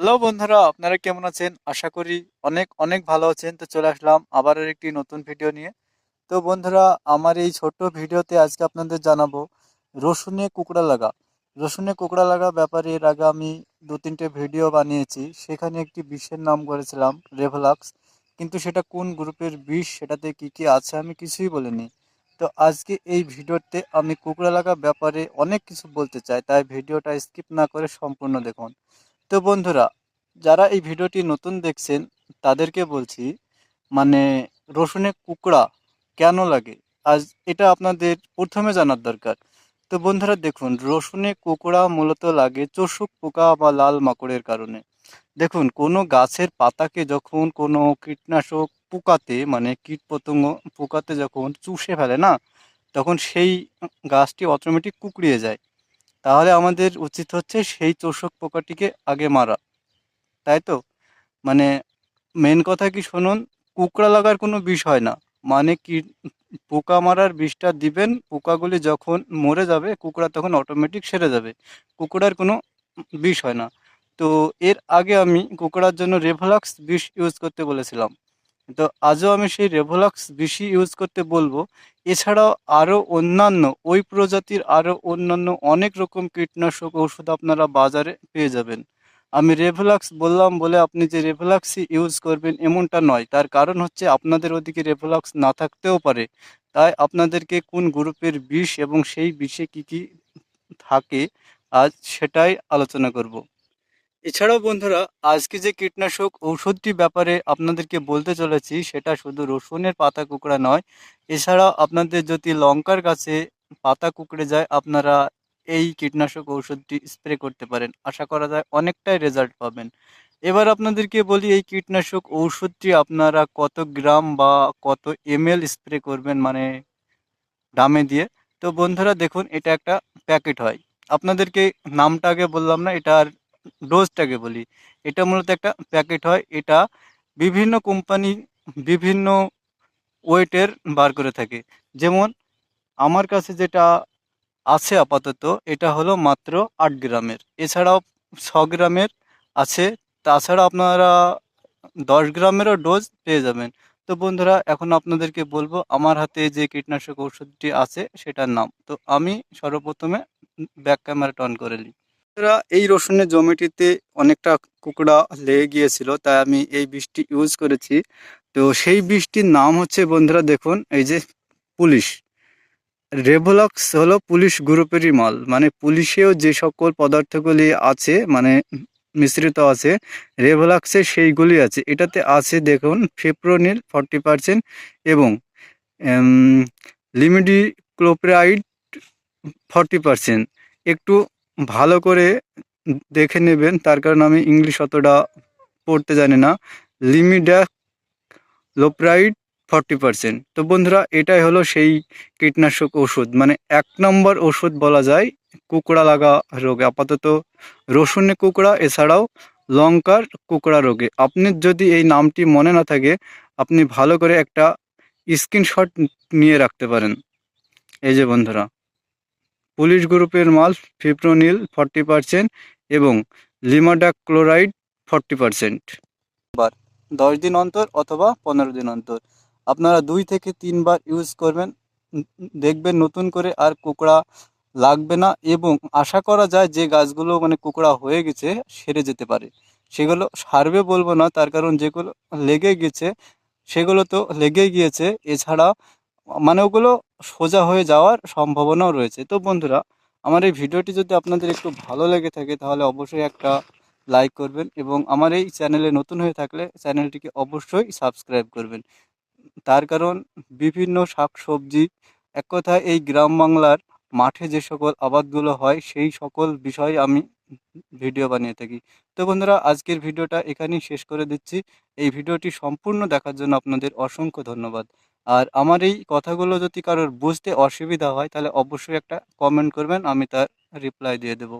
Hello বন্ধুরা, আপনারা কেমন আছেন? আশা করি অনেক অনেক ভালো আছেন। তো চলে আসলাম আবার একটি নতুন ভিডিও নিয়ে। তো বন্ধুরা, আমার এই ছোট্ট ভিডিওতে আজকে আপনাদের জানাব রসুনে কুকড়া লাগা। রসুনে কুকড়া লাগা ব্যাপারে এর আগে আমি দু তিনটে ভিডিও বানিয়েছি। সেখানে একটি বিষের নাম করেছিলাম, রেভলাক্স। কিন্তু সেটা কোন গ্রুপের বিষ, সেটাতে কি কি আছে আমি কিছুই বলিনি। তো আজকে এই ভিডিওতে আমি কুকড়া লাগা ব্যাপারে অনেক কিছু বলতে চাই। তাই ভিডিওটা স্কিপ না করে সম্পূর্ণ দেখুন। তো বন্ধুরা, যারা এই ভিডিওটি নতুন দেখছেন, তাদেরকে বলছি মানে রসুনে কুকড়া কেন লাগে? আজ এটা আপনাদের প্রথমে জানার দরকার। তো বন্ধুরা দেখুন রসুনে কুকড়া মূলত লাগে চোষক পোকা বা লাল মাকড়ের কারণে। দেখুন, কোনো গাছের পাতাকে যখন কোনো কীটনাশক পোকাতে মানে কীট পতঙ্গ পোকাতে যখন চুষে ফেলে না, তখন সেই গাছটি অটোমেটিক কুকড়িয়ে যায়। তাহলে আমাদের উচিত হচ্ছে সেই চোষক পোকাটিকে আগে মারা। তাই তো? মানে মেন কথা কি শুনুন, কুকড়া লাগার কোনো বিষ হয় না। মানে কি পোকা মারার বিষটা দিবেন, পোকাগুলি যখন মরে যাবে, কুকড়া তখন অটোমেটিক সেরে যাবে। কুকড়ার কোনো বিষ হয় না। তো এর আগে আমি কুকড়ার জন্য রেভোলাক্স বিষ ইউজ করতে বলেছিলাম। তো আজও আমি সেই রেভোলাক্স বিষই ইউজ করতে বলব। এছাড়াও আরও অন্যান্য, ওই প্রজাতির আরও অন্যান্য অনেক রকম কীটনাশক ওষুধ আপনারা বাজারে পেয়ে যাবেন। আমি রেভোলাক্স বললাম বলে আপনি যে রেভোলাক্সই ইউজ করবেন এমনটা নয়। তার কারণ হচ্ছে আপনাদের ওদিকে রেভোলাক্স না থাকতেও পারে। তাই আপনাদেরকে কোন গ্রুপের বিষ এবং সেই বিষে কি কি থাকে, আজ সেটাই আলোচনা করব। এছাড়াও বন্ধুরা, আজকে যে কীটনাশক ঔষধটি ব্যাপারে আপনাদেরকে বলতে চলেছি, সেটা শুধু রসুনের পাতা কুকড়া নয়। এছাড়া আপনাদের যদি লঙ্কার গাছে পাতা কুকড়ে যায়, আপনারা এই কীটনাশক ঔষধটি স্প্রে করতে পারেন। আশা করা যায় অনেকটাই রেজাল্ট পাবেন। এবার আপনাদেরকে বলি, এই কীটনাশক ঔষধটি আপনারা কত গ্রাম বা কত এমএল স্প্রে করবেন মানে ডামে দিয়ে? তো বন্ধুরা, দেখুন, এটা একটা প্যাকেট হয়। আপনাদেরকে নামটা আগে বললাম না এটার ডোজটাকে বলি। এটা মূলত একটা প্যাকেট হয়। এটা বিভিন্ন কোম্পানি বিভিন্ন ওয়েটের বার করে থাকে। যেমন, আমার কাছে যেটা আছে আপাতত, এটা হলো মাত্র আট গ্রামের। এছাড়াও ছ গ্রামের আছে। তাছাড়া আপনারা দশ গ্রামেরও ডোজ পেয়ে যাবেন। তো বন্ধুরা, এখন আপনাদেরকে বলব, আমার হাতে যে কীটনাশক ওষুধটি আছে, সেটার নাম। তো আমি সর্বপ্রথমে ব্যাক ক্যামেরাটা অন করে নিই। এই রসুনের জমিটিতে অনেকটা কুকড়া লেগে গিয়েছিল, তাই আমি এই বীজটি ইউজ করেছি। তো সেই বীজটির নাম হচ্ছে, বন্ধুরা, দেখুন, এই যে পুলিশ। রেভোলক্স হলো পুলিশ গ্রুপেরই মাল মানে পুলিশেও যে সকল পদার্থগুলি আছে মানে মিশ্রিত আছে রেভোলাক্সে সেইগুলি আছে। এটাতে আছে, দেখুন ফেপ্রোনিল ফর্টি পারসেন্ট এবং লিমিডি ক্লোপ্রাইড ফর্টি পারসেন্ট একটু ভালো করে দেখে নেবেন। তার কারণ আমি ইংলিশ অতটা পড়তে জানি না। লিমিডা লোপ্রাইড ফর্টি পারসেন্ট। তো বন্ধুরা, এটাই হলো সেই কীটনাশক ওষুধ। মানে এক নম্বর ওষুধ বলা যায় কুকড়া লাগা রোগে। আপাতত রসুনে কুকড়া, এছাড়াও লঙ্কার কুকড়া রোগে। আপনি যদি এই নামটি মনে না থাকে, আপনি ভালো করে একটা স্ক্রিনশট নিয়ে রাখতে পারেন। এই যে বন্ধুরা। পুলিশ গ্রুপের মাল ফিপ্রোনিল ফর্টি পারসেন্ট এবং লিমাডা ক্লোরাইড ফর্টি পারসেন্ট। বার, দশ দিন অন্তর অথবা পনেরো দিন অন্তর। আপনারা দুই থেকে তিনবার ইউজ করবেন দেখবেন নতুন করে আর কুকড়া লাগবে না এবং আশা করা যায় যে গাছগুলো মানে কুকড়া হয়ে গেছে, সেরে যেতে পারে। সেগুলো সারবে বলব না, তার কারণ যেগুলো লেগে গেছে, সেগুলো তো লেগেই গিয়েছে। এছাড়া মানে ওগুলো সোজা হয়ে যাওয়ার সম্ভাবনাও রয়েছে। তো বন্ধুরা, আমার এই ভিডিওটি যদি আপনাদের একটু ভালো লেগে থাকে, তাহলে অবশ্যই একটা লাইক করবেন এবং আমার এই চ্যানেলে নতুন হয়ে থাকলে চ্যানেলটিকে অবশ্যই সাবস্ক্রাইব করবেন। তার কারণ, বিভিন্ন শাক সবজি এক কথায় এই গ্রাম বাংলার মাঠে যে সকল আবাদগুলো হয়, সেই সকল বিষয় আমি ভিডিও বানিয়ে থাকি। তো বন্ধুরা, আজকের ভিডিওটা এখানেই শেষ করে দিচ্ছি। এই ভিডিওটি সম্পূর্ণ দেখার জন্য আপনাদের অসংখ্য ধন্যবাদ। আর আমার এই কথাগুলো যদি কারোর বুঝতে অসুবিধা হয়, তাহলে অবশ্যই একটা কমেন্ট করবেন, আমি তার রিপ্লাই দিয়ে দেবো।